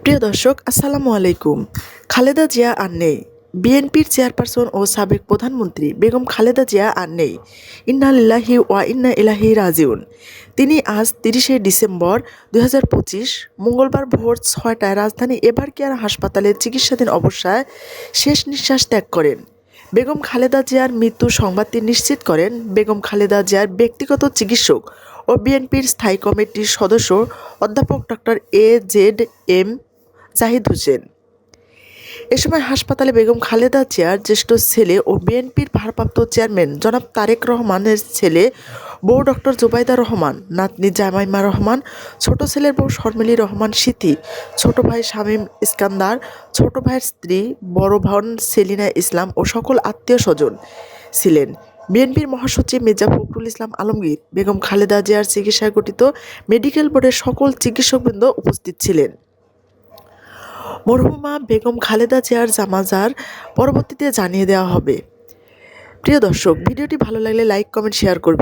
প্রিয় দর্শক, আসসালামু আলাইকুম। খালেদা জিয়া আর নেই। বিএনপির চেয়ারপারসন ও সাবেক প্রধানমন্ত্রী বেগম খালেদা জিয়া আর নেই। ইন্না লিল্লাহি ওয়া ইন্না ইলাহি রাজিউন। তিনি আজ তিরিশে ডিসেম্বর দুই হাজার পঁচিশ, মঙ্গলবার ভোর ছয়টায় রাজধানী এবার কেয়ার হাসপাতালে চিকিৎসাধীন অবস্থায় শেষ নিঃশ্বাস ত্যাগ করেন। বেগম খালেদা জিয়ার মৃত্যু সংবাদটি নিশ্চিত করেন। বেগম খালেদা জিয়ার ব্যক্তিগত চিকিৎসক ও বিএনপির স্থায়ী কমিটির সদস্য অধ্যাপক doctor A Z M Zahid Hossain. এ সময় হাসপাতালে বেগম খালেদা চেয়ার জ্যেষ্ঠ ছেলে ও বিএনপির ভারপ্রাপ্ত চেয়ারম্যান জনাব তারেক রহমানের ছেলে বউ ডক্টর জুবাইদা রহমান, নাতনি জামাইমা রহমান, ছোট ছেলের বউ শর্মিলী রহমান সিথি ছোট ভাই শামীম ইস্কান্দার, ছোট ভাইয়ের স্ত্রী বড় বোন সেলিনা ইসলাম ও সকল আত্মীয় স্বজন ছিলেন। বিএনপির মহাসচিব মির্জা ফখরুল ইসলাম আলমগীর, বেগম খালেদা জিয়ার চিকিৎসায় গঠিত মেডিকেল বোর্ডের সকল চিকিৎসকবৃন্দ উপস্থিত ছিলেন। মরহুমা বেগম খালেদা জিয়ার জামাজার পরবর্তীতে জানিয়ে দেওয়া হবে। প্রিয় দর্শক, ভিডিওটি ভালো লাগলে লাইক, কমেন্ট, শেয়ার করবেন।